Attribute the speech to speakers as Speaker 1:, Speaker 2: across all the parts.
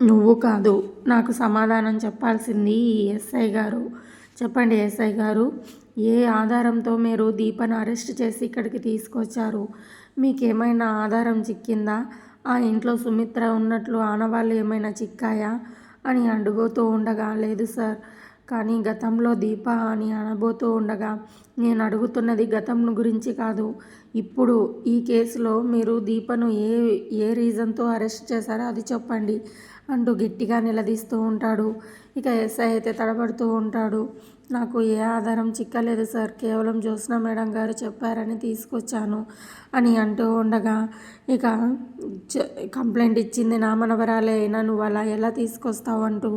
Speaker 1: నువ్వు కాదు. నాకు సమాధానం చెప్పాల్సింది ఈ ఎస్ఐ గారు. చెప్పండి ఎస్ఐ గారు ఏ ఆధారంతో మీరు దీపను అరెస్ట్ చేసి ఇక్కడికి తీసుకొచ్చారు? మీకేమైనా ఆధారం చిక్కిందా? ఆ ఇంట్లో సుమిత్ర ఉన్నట్లు ఆనవాళ్ళు ఏమైనా చిక్కాయా? అని అడుగుతూ ఉండగా లేదు సార్. కానీ గతంలో దీప అని అనబోతూ ఉండగా నేను అడుగుతున్నది గతం గురించి కాదు. ఇప్పుడు ఈ కేసులో మీరు దీపను ఏ ఏ రీజన్తో అరెస్ట్ చేశారో అది చెప్పండి. అంటూ గట్టిగా నిలదీస్తూ ఉంటాడు. ఇక ఎస్ఐ అయితే తడబడుతూ ఉంటాడు. నాకు ఏ ఆధారం చిక్కలేదు సార్. కేవలం జ్యోత్స్న మేడం గారు చెప్పారని తీసుకొచ్చాను అని అంటూ ఉండగా ఇక కంప్లైంట్ ఇచ్చింది నా మనవరాలే. అయినా నువ్వు అలా ఎలా తీసుకొస్తావు అంటూ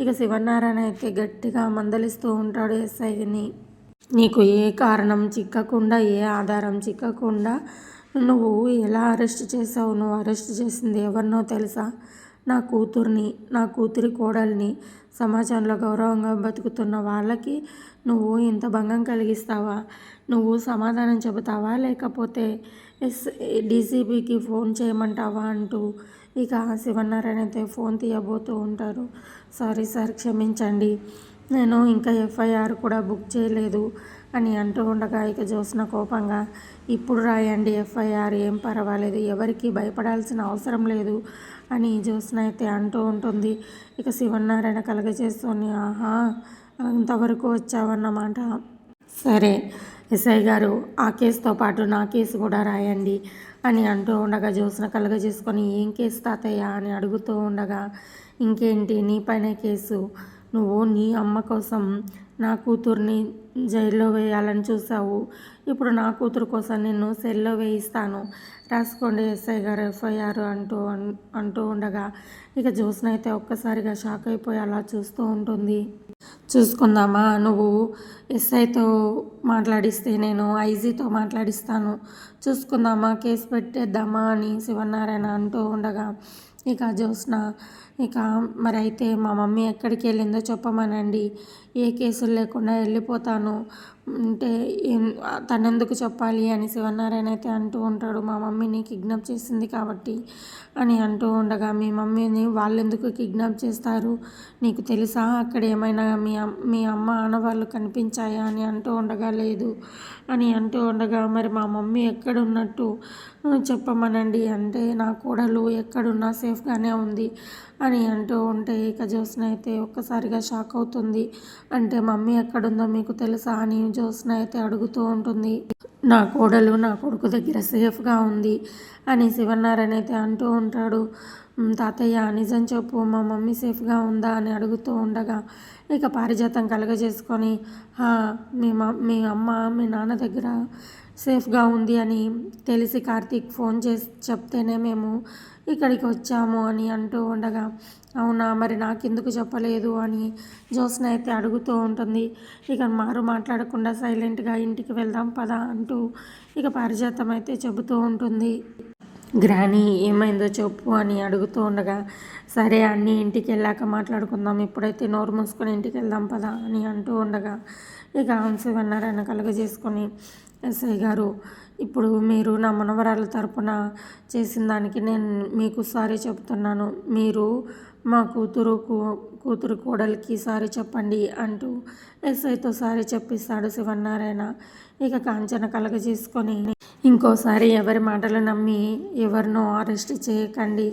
Speaker 1: ఇక శివనారాయణ అయితే గట్టిగా మందలిస్తూ ఉంటాడు ఎస్ఐని. నీకు ఏ కారణం చిక్కకుండా ఏ ఆధారం చిక్కకుండా నువ్వు ఎలా అరెస్ట్ చేసావు నువ్వు అరెస్ట్ చేసింది ఎవరినో తెలుసా? నా కూతుర్ని నా కూతురి కోడల్ని సమాజంలో గౌరవంగా బతుకుతున్న వాళ్ళకి నువ్వు ఇంత భంగం కలిగిస్తావా? నువ్వు సమాధానం చెబుతావా? లేకపోతే ఎస్ డీసీబీకి ఫోన్ చేయమంటావా అంటూ ఇక శివనారాయణ అయితే ఫోన్ తీయబోతూ ఉంటారు. సారీ సార్ క్షమించండి. నేను ఇంకా ఎఫ్ఐఆర్ కూడా బుక్ చేయలేదు అని అంటూ ఉండగా ఇక చూసిన కోపంగా ఇప్పుడు రాయండి ఎఫ్ఐఆర్ ఏం పర్వాలేదు. ఎవరికి భయపడాల్సిన అవసరం లేదు. అని జ్యోత్స్న అయితే అంటూ ఉంటుంది. ఇక శివనారాయణ కలగజేస్తుంది. ఆహా అంతవరకు వచ్చావన్నమాట. సరే ఎస్ఐ గారు ఆ కేసుతో పాటు నా కేసు కూడా రాయండి అని అంటూ ఉండగా జ్యోత్స్న కలగజేసుకొని ఏం కేసు తాతయ్య? అని అడుగుతూ ఉండగా ఇంకేంటి? నీపైనే కేసు. నువ్వు నీ అమ్మ కోసం నా కూతుర్ని జైల్లో వేయాలని చూసావు ఇప్పుడు నా కూతురు కోసం నిన్ను సెల్లో వేయిస్తాను. రాసుకోండి ఎస్ఐ గారు ఎఫ్ఐఆర్ అంటూ అంటూ ఉండగా ఇక జ్యోత్స్న అయితే ఒక్కసారిగా షాక్ అయిపోయి అలా చూస్తూ ఉంటుంది. చూసుకుందామా నువ్వు ఎస్ఐతో మాట్లాడిస్తే నేను ఐజీతో మాట్లాడిస్తాను. చూసుకుందామా కేసు పెట్టేద్దామా అని శివనారాయణ అంటూ ఉండగా ఇక జ్యోత్స్న ఇక మరి అయితే మా మమ్మీ ఎక్కడికి వెళ్ళిందో చెప్పమనండి. ఏ కేసులు లేకుండా వెళ్ళిపోతాను. అంటే తనెందుకు చెప్పాలి అని శివనారాయణ అయితే అంటూ ఉంటాడు. మా మమ్మీని కిడ్నాప్ చేసింది కాబట్టి అని అంటూ ఉండగా మీ మమ్మీని వాళ్ళెందుకు కిడ్నాప్ చేస్తారు? నీకు తెలుసా అక్కడ ఏమైనా మీ మీ అమ్మ ఆనవాళ్ళు కనిపించాయా? అని అంటూ ఉండగా లేదు అని అంటూ ఉండగా మరి మా మమ్మీ ఎక్కడున్నట్టు? చెప్పమనండి అంటే నా కోడలు ఎక్కడున్నా సేఫ్గానే ఉంది అని అంటూ ఉంటే ఇక జ్యోత్స్న అయితే ఒక్కసారిగా షాక్ అవుతుంది. అంటే మమ్మీ ఎక్కడుందో మీకు తెలుసా? అని జ్యోత్స్న అయితే అడుగుతూ ఉంటుంది. నా కోడలు నా కొడుకు దగ్గర సేఫ్గా ఉంది అని శివనారాయణ అయితే అంటూ ఉంటాడు. తాతయ్య నిజం చెప్పు మా మమ్మీ సేఫ్గా ఉందా? అని అడుగుతూ ఉండగా ఇక పారిజాతం కలగజేసుకొని మీ మీ అమ్మ మీ నాన్న దగ్గర సేఫ్గా ఉంది అని తెలిసి కార్తీక్ ఫోన్ చేసి చెప్తేనే మేము ఇక్కడికి వచ్చాము అని అంటూ ఉండగా అవునా మరి నాకెందుకు చెప్పలేదు? అని జ్యోత్స్న అయితే అడుగుతూ ఉంటుంది. ఇక మారు మాట్లాడకుండా సైలెంట్గా ఇంటికి వెళ్దాం పదా అంటూ ఇక పారిజాతం అయితే చెబుతూ ఉంటుంది. గ్రానీ ఏమైందో చెప్పు అని అడుగుతూ ఉండగా సరే అన్నీ ఇంటికి వెళ్ళాక మాట్లాడుకుందాం ఇప్పుడైతే నోరు మూసుకొని ఇంటికి వెళ్దాం పదా అని అంటూ ఉండగా ఇక శివనారాయణ కలుగజేసుకొని ఎస్ఐ గారు ఇప్పుడు మీరు నా మనవరాల తరపున చేసిన దానికి నేను మీకు సారీ చెప్తున్నాను. మీరు మా కూతురు కూతురు కోడలికి సారీ చెప్పండి అంటూ ఎస్ఐతో సారీ చెప్పిస్తాడు శివన్నారాయణ. ఇక కాంచన కలగజేసుకొని ఇంకోసారి ఎవరి మాటలు నమ్మి ఎవరినో అరెస్ట్ చేయకండి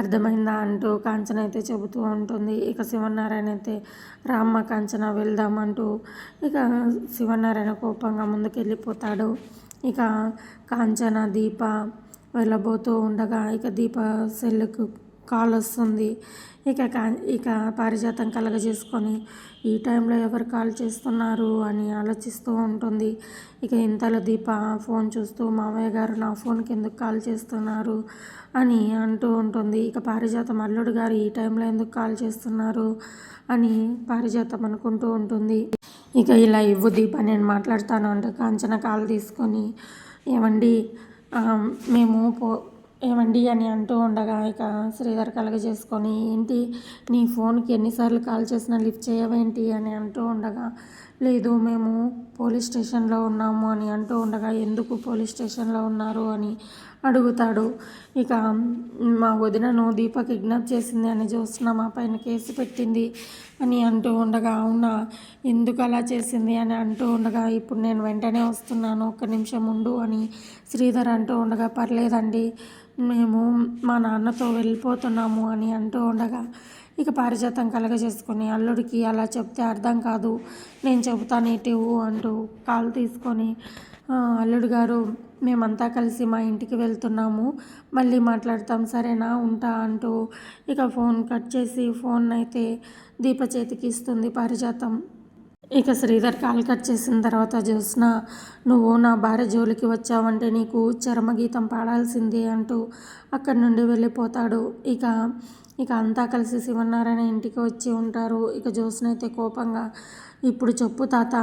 Speaker 1: అర్థమైందా అంటూ కాంచన అయితే చెబుతూ ఉంటుంది. ఇక శివనారాయణ అయితే రామ్మ కాంచన వెళ్దామంటూ ఇక శివనారాయణ కోపంగా ముందుకెళ్ళిపోతాడు. ఇక కాంచన దీప వెళ్ళబోతూ ఉండగా ఇక దీప సెల్లుకు కాల్ వస్తుంది ఇక కా ఇక పారిజాతం కలగజేసుకొని ఈ టైంలో ఎవరు కాల్ చేస్తున్నారు అని ఆలోచిస్తూ ఉంటుంది. ఇక ఇంతలో దీప ఫోన్ చూస్తూ మామయ్య గారు నా ఫోన్కి ఎందుకు కాల్ చేస్తున్నారు? అని అంటూ ఉంటుంది. ఇక పారిజాతం అల్లుడు గారు ఈ టైంలో ఎందుకు కాల్ చేస్తున్నారు? అని పారిజాతం అనుకుంటూ ఉంటుంది. ఇక ఇలా ఇవ్వు దీప నేను మాట్లాడతాను అంటే. కాంచన కాల్ తీసుకొని ఏమండి మేము పో ఏమండి అని అంటూ ఉండగా ఇక శ్రీధర్ కలగజేసుకొని ఏంటి నీ ఫోన్కి ఎన్నిసార్లు కాల్ చేసినా లిఫ్ట్ చేయవేంటి అని అంటూ ఉండగా లేదు మేము పోలీస్ స్టేషన్లో ఉన్నాము అని అంటూ ఉండగా ఎందుకు పోలీస్ స్టేషన్లో ఉన్నారు అని అడుగుతాడు. ఇక మా వదినను దీప కిడ్నాప్ చేసింది అని జ్యోత్స్న మా పైన కేసు పెట్టింది అని అంటూ ఉండగా అవునా? ఎందుకు అలా చేసింది? అని అంటూ ఉండగా ఇప్పుడు నేను వెంటనే వస్తున్నాను ఒక్క నిమిషం ఉండు అని శ్రీధర్ అంటూ ఉండగా పర్లేదండి మేము మా నాన్నతో వెళ్ళిపోతున్నాము అని అంటూ ఉండగా ఇక పారిజాతం కలగజేసుకొని అల్లుడికి అలా చెప్తే అర్థం కాదు నేను చెబుతాను ఇటు అంటూ కాలు తీసుకొని అల్లుడు గారు మేమంతా కలిసి మా ఇంటికి వెళ్తున్నాము. మళ్ళీ మాట్లాడతాం సరేనా ఉంటా అంటూ ఇక ఫోన్ కట్ చేసి ఫోన్ అయితే దీప చేతికి ఇస్తుంది పారిజాతం. ఇక శ్రీధర్ కాల్ కట్ చేసిన తర్వాత జ్యోత్స్న నువ్వు నా భార్య జోలికి వచ్చావంటే నీకు చరమగీతం పాడాల్సిందే అంటూ అక్కడి నుండి వెళ్ళిపోతాడు. ఇక ఇక అంతా కలిసి శివనారాయణ ఇంటికి వచ్చి ఉంటారు. ఇక జ్యోత్స్న అయితే కోపంగా ఇప్పుడు చెప్పు తాత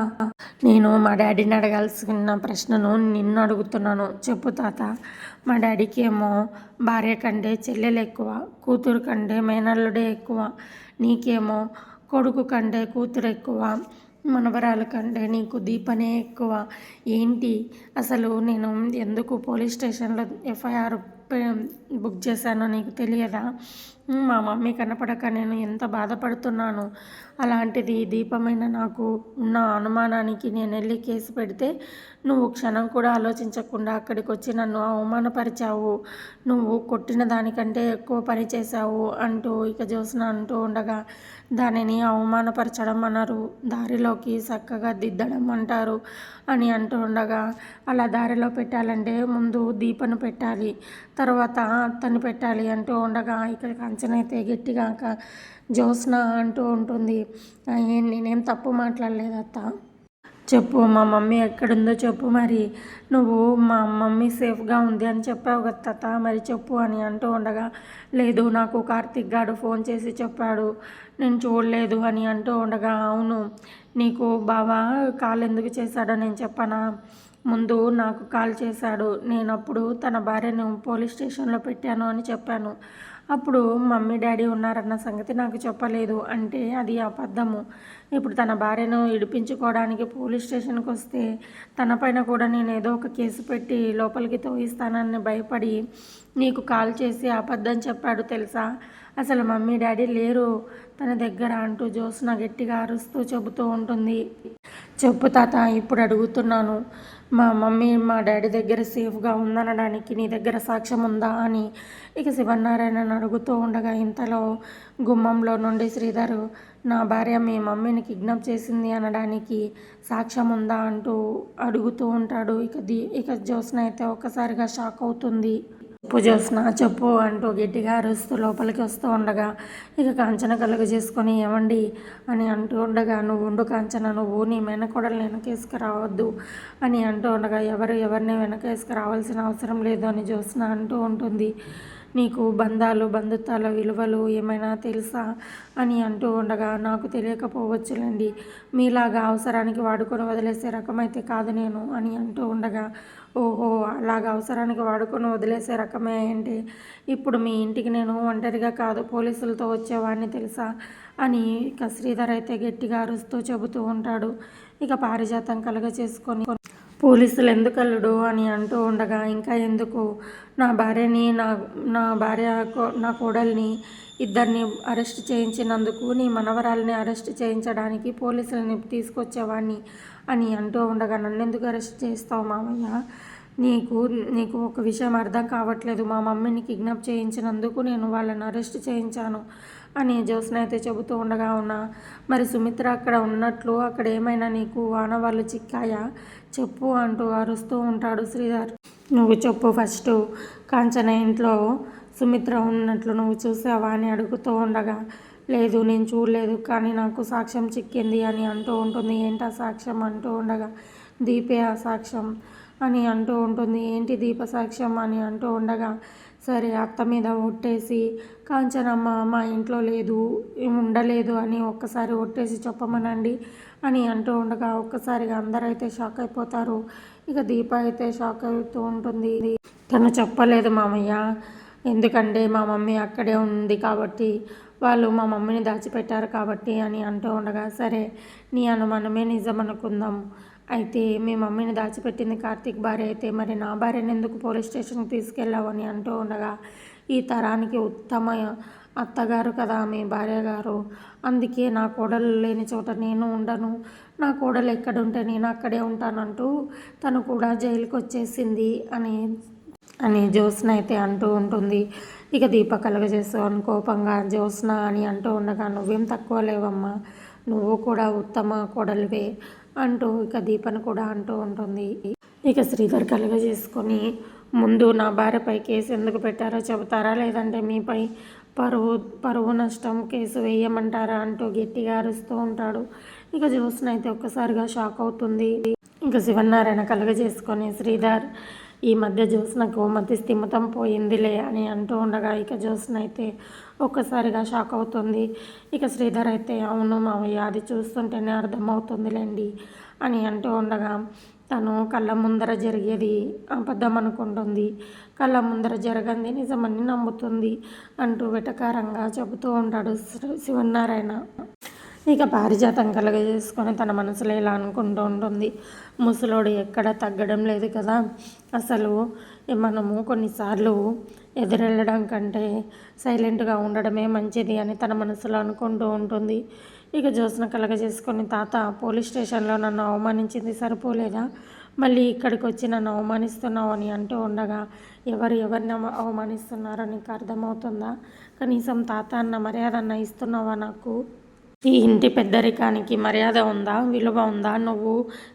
Speaker 1: నేను మా డాడీని అడగాల్సిన ప్రశ్నను నిన్ను అడుగుతున్నాను. చెప్పు తాత మా డాడీకి ఏమో భార్య కంటే చెల్లెలు ఎక్కువ కూతురు కంటే మేనల్లుడే ఎక్కువ నీకేమో కొడుకు కంటే కూతురు ఎక్కువ మనవరాలు కంటే నీకు దీపనే ఎక్కువ. ఏంటి? అసలు నేను ఎందుకు పోలీస్ స్టేషన్లో ఎఫ్ఐఆర్ బుక్ చేశానో నీకు తెలియదా? మా మమ్మీ కనపడక నేను ఎంత బాధపడుతున్నాను? అలాంటిది దీపమైన నాకు ఉన్న అనుమానానికి నేను వెళ్ళి కేసు పెడితే నువ్వు క్షణం కూడా ఆలోచించకుండా అక్కడికి వచ్చి నన్ను అవమానపరిచావు. నువ్వు కొట్టిన దానికంటే ఎక్కువ పని చేశావు అంటూ ఇక జ్యోత్స్న అంటూ ఉండగా దానిని అవమానపరచడం అన్నారు దారిలోకి చక్కగా దిద్దడం అంటారు అని అంటూ ఉండగా అలా దారిలో పెట్టాలంటే ముందు దీపను పెట్టాలి తర్వాత అత్తని పెట్టాలి అంటూ ఉండగా ఇక్కడ కంచనైతే గట్టిగా క- జ్యోత్స్న అంటూ ఉంటుంది. నేనేం తప్పు మాట్లాడలేదు అత్త. చెప్పు మా మమ్మీ ఎక్కడుందో చెప్పు మరి. నువ్వు మా మమ్మీ సేఫ్గా ఉంది అని చెప్పావు కదా తాత మరి చెప్పు అని అంటూ ఉండగా లేదు నాకు కార్తిక్ గారు ఫోన్ చేసి చెప్పాడు. నేను చూడలేదు అని అంటూ ఉండగా అవును నీకు బావా కాల్ ఎందుకు చేశాడో నేను చెప్పనా? ముందు నాకు కాల్ చేశాడు. నేను అప్పుడు తన భార్యను పోలీస్ స్టేషన్లో పెట్టాను అని చెప్పాను. అప్పుడు మమ్మీ డాడీ ఉన్నారన్న సంగతి నాకు చెప్పలేదు. అంటే అది అబద్ధము. ఇప్పుడు తన భార్యను ఇడిపించుకోవడానికి పోలీస్ స్టేషన్కి వస్తే తన పైన కూడా నేను ఏదో ఒక కేసు పెట్టి లోపలికి తోయిస్తానని భయపడి నీకు కాల్ చేసి అబద్ధం చెప్పాడు తెలుసా? అసలు మమ్మీ డాడీ లేరు. తన దగ్గర అంటూ జోస్న గట్టిగా అరుస్తూ చెబుతూ ఉంటుంది. చెప్పు తాత ఇప్పుడు అడుగుతున్నాను. మా మమ్మీ మా డాడీ దగ్గర సేఫ్గా ఉందనడానికి నీ దగ్గర సాక్ష్యం ఉందా అని ఇక శివనారాయణను అడుగుతూ ఉండగా ఇంతలో గుమ్మంలో నుండి శ్రీధర్ నా భార్య మీ మమ్మీని కిడ్నాప్ చేసింది అనడానికి సాక్ష్యం ఉందా అంటూ అడుగుతూ ఉంటాడు. ఇక ది ఇక జ్యోత్స్న అయితే ఒక్కసారిగా షాక్ అవుతుంది. చెప్పు జ్యోత్స్న చెప్పు అంటూ గట్టిగా అరుస్తూ లోపలికి వస్తూ ఉండగా ఇక కాంచన కలుగ చేసుకొని ఏమండి అని అంటూ ఉండగా నువ్వు ఉండు కాంచన నువ్వు నీ వెనకొడలు వెనకేసుకు రావద్దు అని అంటూ ఉండగా ఎవరు ఎవరిని వెనకేసుకు రావాల్సిన అవసరం లేదు అని జ్యోత్స్న అంటూ ఉంటుంది. నీకు బంధాలు బంధుత్వాల విలువలు ఏమైనా తెలుసా అని అంటూ ఉండగా నాకు తెలియకపోవచ్చులేండి. మీలాగా అవసరానికి వాడుకొని వదిలేసే రకమైతే కాదు నేను అని అంటూ ఉండగా ఓహో అలాగ అవసరానికి వాడుకొని వదిలేసే రకమే ఏంటి? ఇప్పుడు మీ ఇంటికి నేను ఒంటరిగా కాదు పోలీసులతో వచ్చేవాడిని తెలుసా? అని ఇక శ్రీధర్ అయితే గట్టిగా అరుస్తూ చెబుతూ ఉంటాడు. ఇక పారిజాతం కలగ చేసుకొని పోలీసులు ఎందుకు అల్లుడు అని అంటూ ఉండగా ఇంకా ఎందుకు? నా భార్యని నా నా భార్య నా కోడల్ని ఇద్దరిని అరెస్ట్ చేయించినందుకు నీ మనవరాల్ని అరెస్ట్ చేయించడానికి పోలీసులని తీసుకొచ్చేవాడిని. అని అంటూ ఉండగా నన్ను ఎందుకు అరెస్ట్ చేస్తావు మామయ్య? నీకు నీకు ఒక విషయం అర్థం కావట్లేదు. మా మమ్మీని కిడ్నాప్ చేయించినందుకు నేను వాళ్ళని అరెస్ట్ చేయించాను అని జ్యోత్స్న అయితే చెబుతూ ఉండగా ఉన్నా మరి సుమిత్ర అక్కడ ఉన్నట్లు అక్కడ ఏమైనా నీకు ఆనవాళ్ళు చిక్కాయా? చెప్పు అంటూ అరుస్తూ ఉంటాడు శ్రీధర్. నువ్వు చెప్పు ఫస్ట్. కాంచన ఇంట్లో సుమిత్ర ఉన్నట్లు నువ్వు చూసావా? అని అడుగుతూ ఉండగా లేదు నేను చూడలేదు కానీ నాకు సాక్ష్యం చిక్కింది అని అంటూ ఉంటుంది. ఏంటి ఆ సాక్ష్యం? అంటూ ఉండగా దీపే ఆ సాక్ష్యం అని అంటూ ఉంటుంది. ఏంటి దీప సాక్ష్యం? అని అంటూ ఉండగా సరే అత్త మీద ఒట్టేసి కాంచనమ్మ మా ఇంట్లో లేదు ఉండలేదు అని ఒక్కసారి ఒట్టేసి చెప్పమనండి అని అంటూ ఉండగా ఒక్కసారిగా అందరైతే షాక్ అయిపోతారు. ఇక దీప అయితే షాక్ అవుతూ ఉంటుంది. తను చెప్పలేదు మామయ్య ఎందుకంటే మా మమ్మీ అక్కడే ఉంది కాబట్టి వాళ్ళు మా మమ్మీని దాచిపెట్టారు కాబట్టి అని అంటూ ఉండగా సరే నీ అనుమానమే నిజం అనుకుందాం అయితే మీ మమ్మీని దాచిపెట్టింది కార్తీక్ భార్య అయితే మరి నా భార్యను ఎందుకు పోలీస్ స్టేషన్కి తీసుకెళ్ళావు అని అంటూ ఉండగా ఈ తరానికి ఉత్తమ అత్తగారు కదా మీ భార్య గారు. అందుకే నా కోడలు లేని చోట నేను ఉండను. నా కోడలు ఎక్కడుంటే నేను అక్కడే ఉంటానంటూ తను కూడా జైలుకి వచ్చేసింది అని అని జ్యోత్స్న అయితే అంటూ ఉంటుంది. ఇక దీప కలగజేస్తూ కోపంగా జ్యోత్స్న అని అంటూ ఉండగా నువ్వేం తక్కువ లేవమ్మా నువ్వు కూడా ఉత్తమ కోడలివే అంటూ ఇక దీపను కూడా అంటూ ఉంటుంది. ఇక శ్రీధర్ కలగజేసుకొని ముందు నా భార్యపై కేసు ఎందుకు పెట్టారో చెబుతారా? లేదంటే మీపై పరువు పరువు నష్టం కేసు వేయమంటారా? అంటూ గట్టిగా అరుస్తూ ఉంటాడు. ఇక జ్యోత్స్న అయితే ఒక్కసారిగా షాక్ అవుతుంది. ఇక శివనారాయణ కలుగజేసుకొని శ్రీధర్ ఈ మధ్య జ్యోత్స్నకు మతి స్థిమితం పోయిందిలే అని అంటూ ఉండగా ఇక జ్యోత్స్న అయితే ఒక్కసారిగా షాక్ అవుతుంది. ఇక శ్రీధర్ అయితే అవును మావయ్య అది చూస్తుంటేనే అర్థమవుతుందిలేండి అని అంటూ ఉండగా తను కళ్ళ ముందర జరిగేది అబద్ధం అనుకుంటుంది. కళ్ళ ముందర జరగంది నిజమని నమ్ముతుంది అంటూ వెటకారంగా చెబుతూ ఉంటాడు శ్రీ- శివనారాయణ. ఇక పారిజాతం కలగజేసుకొని తన మనసులో ఇలా అనుకుంటూ ఉంటుంది. ముసలోడు ఎక్కడ తగ్గడం లేదు కదా. అసలు మనము కొన్నిసార్లు ఎదురెళ్ళడం కంటే సైలెంట్గా ఉండడమే మంచిది అని తన మనసులో అనుకుంటూ ఉంటుంది. ఇక జ్యోత్స్న కలగజేసుకొని తాత పోలీస్ స్టేషన్లో నన్ను అవమానించింది సరిపోలేదా? మళ్ళీ ఇక్కడికి వచ్చి నన్ను అవమానిస్తున్నావు అని అంటూ ఉండగా ఎవరు ఎవరిని అవమానిస్తున్నారో నీకు అర్థమవుతుందా? కనీసం తాత అన్న మర్యాద అన్న ఇస్తున్నావా నాకు? ఈ ఇంటి పెద్దరికానికి మర్యాద ఉందా? విలువ ఉందా? నువ్వు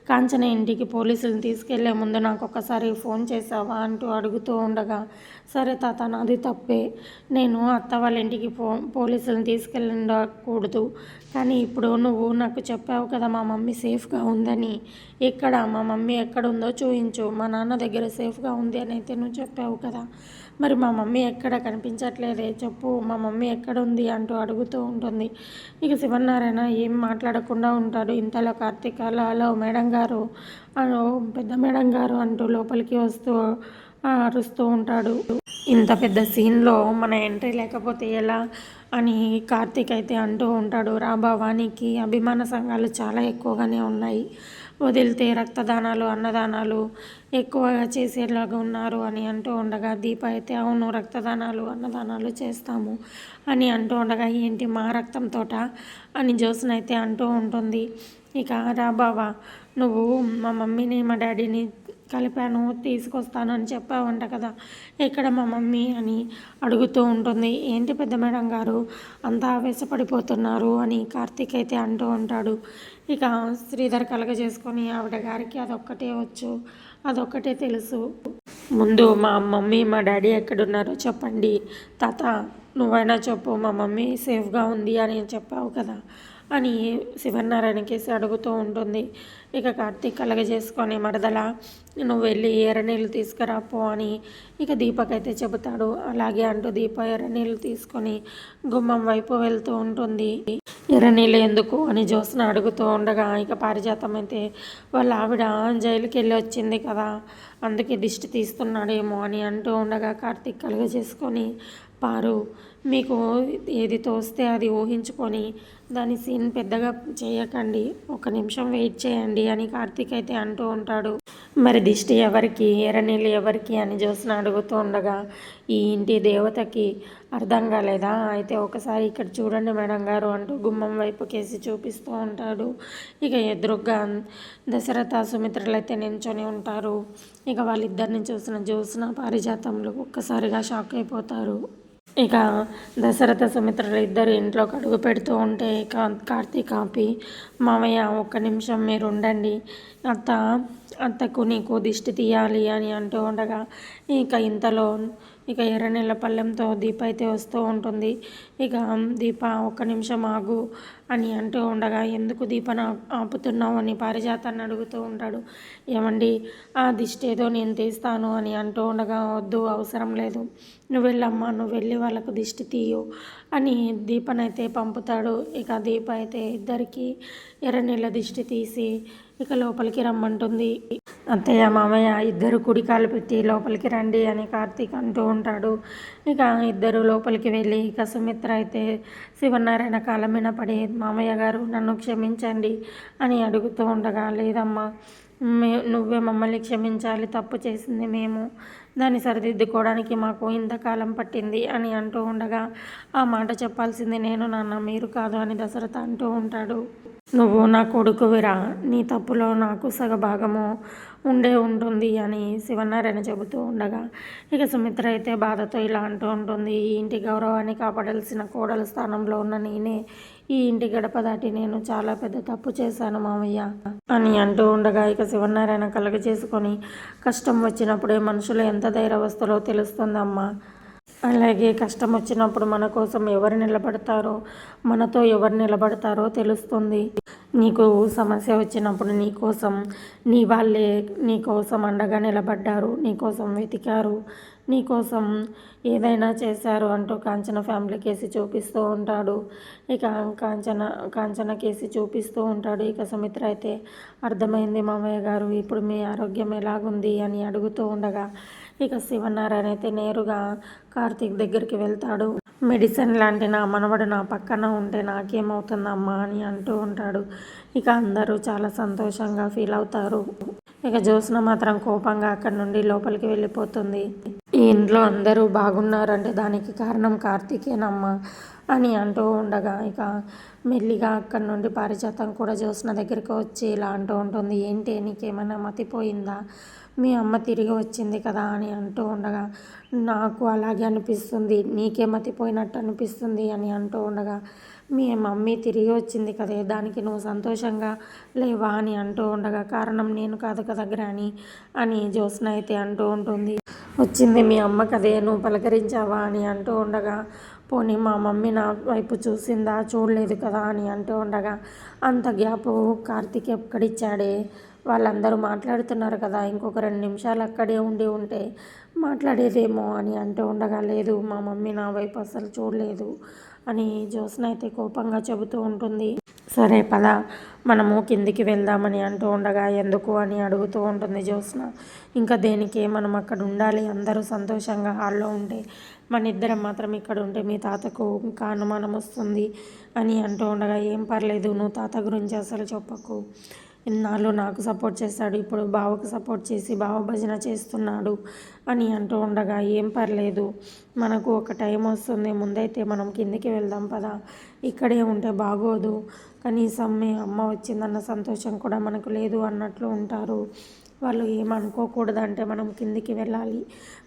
Speaker 1: కాంచన ఇంటికి పోలీసులను తీసుకెళ్ళే ముందు నాకు ఒకసారి ఫోన్ చేసావా? అంటూ అడుగుతూ ఉండగా సరే తాత నాది తప్పే. నేను అత్త వాళ్ళ ఇంటికి పో పోలీసులను తీసుకెళ్ళకూడదు. కానీ ఇప్పుడు నువ్వు నాకు చెప్పావు కదా మా మమ్మీ సేఫ్గా ఉందని. ఎక్కడ? మా మమ్మీ ఎక్కడ ఉందో మా నాన్న దగ్గర సేఫ్గా ఉంది అని అయితే నువ్వు చెప్పావు కదా. మరి మా మమ్మీ ఎక్కడ కనిపించట్లేదే? చెప్పు మా మమ్మీ ఎక్కడ ఉంది అంటూ అడుగుతూ ఉంటుంది. ఇక శివనారాయణ ఏం మాట్లాడకుండా ఉంటాడు. ఇంతలో కార్తీక్ అలా హలో మేడం గారు పెద్ద మేడం గారు అంటూ లోపలికి వస్తూ అరుస్తూ ఉంటాడు. ఇంత పెద్ద సీన్లో మన ఎంట్రీ లేకపోతే ఎలా అని కార్తీక్ అయితే అంటూ ఉంటాడు. రాబావానికి అభిమాన సంఘాలు చాలా ఎక్కువగానే ఉన్నాయి. వదిలితే రక్తదానాలు అన్నదానాలు ఎక్కువగా చేసేలాగా ఉన్నారు అని అంటూ ఉండగా దీప అయితే అవును రక్తదానాలు అన్నదానాలు చేస్తాము అని అంటూ ఉండగా ఏంటి మా రక్తంతోట అని జోస్న అయితే అంటూ ఉంటుంది. ఇక రా బావా నువ్వు మా మమ్మీని మా డాడీని కలిపాను తీసుకొస్తాను అని చెప్పావంట కదా. ఎక్కడ మా మమ్మీ అని అడుగుతూ ఉంటుంది. ఏంటి పెద్ద మేడం గారు? అంతా ఆవేశపడిపోతున్నారు అని కార్తీక్ అయితే అంటూ ఉంటాడు. ఇక శ్రీధర్ కలగజేసుకొని ఆవిడ గారికి అదొక్కటే వచ్చు అదొక్కటే తెలుసు. ముందు మా మమ్మీ మా డాడీ ఎక్కడున్నారో చెప్పండి. తాత నువ్వైనా చెప్పు మా మమ్మీ సేఫ్గా ఉంది అని చెప్పావు కదా. అని శివనారాయణ కేసి అడుగుతూ ఉంటుంది. ఇక కార్తీక్ కలగజేసుకొని మరదల నువ్వు వెళ్ళి ఎర్రనీళ్ళు తీసుకురాపో అని ఇక దీపక్ అయితే చెబుతాడు. అలాగే అంటూ దీప ఎర్రనీళ్ళు తీసుకొని గుమ్మం వైపు వెళ్తూ ఉంటుంది. ఎర్రనీళ్ళు ఎందుకు? అని జ్యోత్స్న అడుగుతూ ఉండగా ఇక పారిజాతం అయితే వాళ్ళ ఆవిడ జైలుకి వెళ్ళి వచ్చింది కదా అందుకే దిష్టి తీస్తున్నాడేమో అని అంటూ ఉండగా కార్తీక్ కలుగ చేసుకొని పారు మీకు ఏది తోస్తే అది ఊహించుకొని దాని సీన్ పెద్దగా చేయకండి. ఒక నిమిషం వెయిట్ చేయండి అని కార్తీక్ అయితే అంటూ ఉంటాడు. మరి దిష్టి ఎవరికి ఎర్రనీళ్ళు ఎవరికి అని జ్యోత్స్న అడుగుతూ ఉండగా ఈ ఇంటి దేవతకి అర్థం కాలేదా? అయితే ఒకసారి ఇక్కడ చూడండి మేడం గారు అంటూ గుమ్మం వైపు కేసి చూపిస్తూ ఉంటాడు. ఇక ఎదురుగ్గా దశరథ సుమిత్రలు అయితే నించొని ఉంటారు. ఇక వాళ్ళిద్దరిని చూసిన జ్యోత్స్న పారిజాతంలో ఒక్కసారిగా షాక్ అయిపోతారు. ఇక దశరథ సుమిత్రులు ఇద్దరు ఇంట్లోకి అడుగు పెడుతూ ఉంటే ఇక కార్తీక్ ఆపి మామయ్య ఒక్క నిమిషం మీరు ఉండండి. అత్త అత్తకు నీకు దిష్టి తీయాలి అని అంటూ ఉండగా ఇక ఇంతలో ఇక ఎర్రనీళ్ళ పళ్ళెంతో దీప అయితే వస్తూ ఉంటుంది. ఇక దీప ఒక్క నిమిషం ఆగు అని అంటూ ఉండగా ఎందుకు దీపను ఆపుతున్నావు? అని పారిజాతాన్ని అడుగుతూ ఉంటాడు. ఏమండి ఆ దిష్టి ఏదో నేను తీస్తాను అని అంటూ ఉండగా వద్దు అవసరం లేదు. నువ్వు వెళ్ళమ్మా నువ్వు వెళ్ళి వాళ్ళకు దిష్టి తీయు అని దీపనైతే పంపుతాడు. ఇక దీప అయితే ఇద్దరికి ఎర్రనీళ్ళ దిష్టి తీసి ఇక లోపలికి రమ్మంటుంది. అత్తయ్య మామయ్య ఇద్దరు కుడికాలు పెట్టి లోపలికి రండి అని కార్తీక్ అంటూ ఉంటాడు. ఇక ఇద్దరు లోపలికి వెళ్ళి ఇక సుమిత్ర అయితే శివనారాయణ కాలం మీద పడి మామయ్య గారు నన్ను క్షమించండి అని అడుగుతూ ఉండగా లేదమ్మా మే నువ్వే మమ్మల్ని క్షమించాలి తప్పు చేసింది మేము. దాన్ని సరిదిద్దుకోవడానికి మాకు ఇంతకాలం పట్టింది అని అంటూ ఉండగా ఆ మాట చెప్పాల్సింది నేను నాన్న మీరు కాదు అని దశరథ అంటూ ఉంటాడు. నువ్వు నా కొడుకువిరా. నీ తప్పులో నాకు సగభాగము ఉండే ఉంటుంది అని శివనారాయణ చెబుతూ ఉండగా ఇక సుమిత్ర అయితే బాధతో ఇలా అంటూ ఉంటుంది ఈ ఇంటి గౌరవాన్ని కాపాడాల్సిన కోడల స్థానంలో ఉన్న నేనే ఈ ఇంటి గడప దాటి నేను చాలా పెద్ద తప్పు చేశాను మామయ్య అని అంటూ ఉండగా ఇక శివనారాయణ కలగ చేసుకొని కష్టం వచ్చినప్పుడే మనుషులు ఎంత ధైర్యవస్థలో తెలుస్తుందమ్మా. అలాగే కష్టం వచ్చినప్పుడు మన కోసం ఎవరు నిలబడతారో మనతో ఎవరు నిలబడతారో తెలుస్తుంది. నీకు సమస్య వచ్చినప్పుడు నీ కోసం నీ వాళ్ళే నీ కోసం అండగా నిలబడ్డారు నీ కోసం వెతికారు నీ కోసం ఏదైనా చేశారు అంటూ కాంచన ఫ్యామిలీ కేసి చూపిస్తూ ఉంటాడు. ఇక కాంచన కాంచన కేసి చూపిస్తూ ఉంటాడు. ఇక సుమిత్ర అయితే అర్థమైంది మామయ్య గారు ఇప్పుడు మీ ఆరోగ్యం ఎలాగుంది? అని అడుగుతూ ఉండగా ఇక శివనారాయణ అయితే నేరుగా కార్తీక్ దగ్గరికి వెళ్తాడు. మెడిసిన్ లాంటి నా మనవడు నా పక్కన ఉంటే నాకేమవుతుందమ్మా అని అంటూ ఉంటాడు. ఇక అందరూ చాలా సంతోషంగా ఫీల్ అవుతారు. ఇక జ్యోత్స్న మాత్రం కోపంగా అక్కడి నుండి లోపలికి వెళ్ళిపోతుంది. ఈ ఇంట్లో అందరూ బాగున్నారంటే దానికి కారణం కార్తీకేనమ్మా అని అంటూ ఉండగా ఇక మెల్లిగా అక్కడి నుండి పారిజాతం కూడా జ్యోత్స్న దగ్గరికి వచ్చి ఇలా అంటూ ఉంటుంది. ఏంటి నీకేమైనా మతిపోయిందా? మీ అమ్మ తిరిగి వచ్చింది కదా అని అంటూ ఉండగా నాకు అలాగే అనిపిస్తుంది నీకే మతిపోయినట్టు అనిపిస్తుంది అని అంటూ ఉండగా మీ మమ్మీ తిరిగి వచ్చింది కదే దానికి నువ్వు సంతోషంగా లేవా అని అంటూ ఉండగా కారణం నేను కాదు కదా గ్రాని అని జ్యోత్స్న అయితే అంటూ ఉంటుంది. వచ్చింది మీ అమ్మ కదే నువ్వు పలకరించావా అని అంటూ ఉండగా పోనీ మా మమ్మీ నా వైపు చూసిందా చూడలేదు కదా అని అంటూ ఉండగా అంత గ్యాప్ కార్తీక్ ఎక్కడిచ్చాడే? వాళ్ళందరూ మాట్లాడుతున్నారు కదా ఇంకొక రెండు నిమిషాలు అక్కడే ఉండి ఉంటే మాట్లాడేదేమో అని అంటూ ఉండగా లేదు మా మమ్మీ నా వైపు అసలు చూడలేదు అని జ్యోత్స్న అయితే కోపంగా చెబుతూ ఉంటుంది. సరే పద మనము కిందికి వెళ్దామని అంటూ ఉండగా ఎందుకు అని అడుగుతూ ఉంటుంది జ్యోత్స్న. ఇంకా దేనికి మనం అక్కడ ఉండాలి? అందరూ సంతోషంగా హాల్లో ఉంటే మన ఇద్దరం మాత్రం ఇక్కడ ఉంటే మీ తాతకు ఇంకా అనుమానం వస్తుంది అని అంటూ ఉండగా ఏం పర్లేదు నువ్వు తాత గురించి అసలు చెప్పకు. ఇన్నాళ్ళు నాకు సపోర్ట్ చేస్తాడు ఇప్పుడు బావకు సపోర్ట్ చేసి బావ భజన చేస్తున్నాడు అని అంటూ ఉండగా ఏం పర్లేదు మనకు ఒక టైం వస్తుంది ముందైతే మనం కిందికి వెళ్దాం పదా ఇక్కడే ఉంటే బాగోదు కనీసం మీ అమ్మ వచ్చిందన్న సంతోషం కూడా మనకు లేదు అన్నట్లు ఉంటారు. వాళ్ళు ఏమనుకోకూడదంటే మనం కిందికి వెళ్ళాలి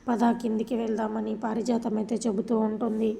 Speaker 1: పదా కిందికి వెళ్దామని పారిజాతం అయితే చెబుతూ ఉంటుంది.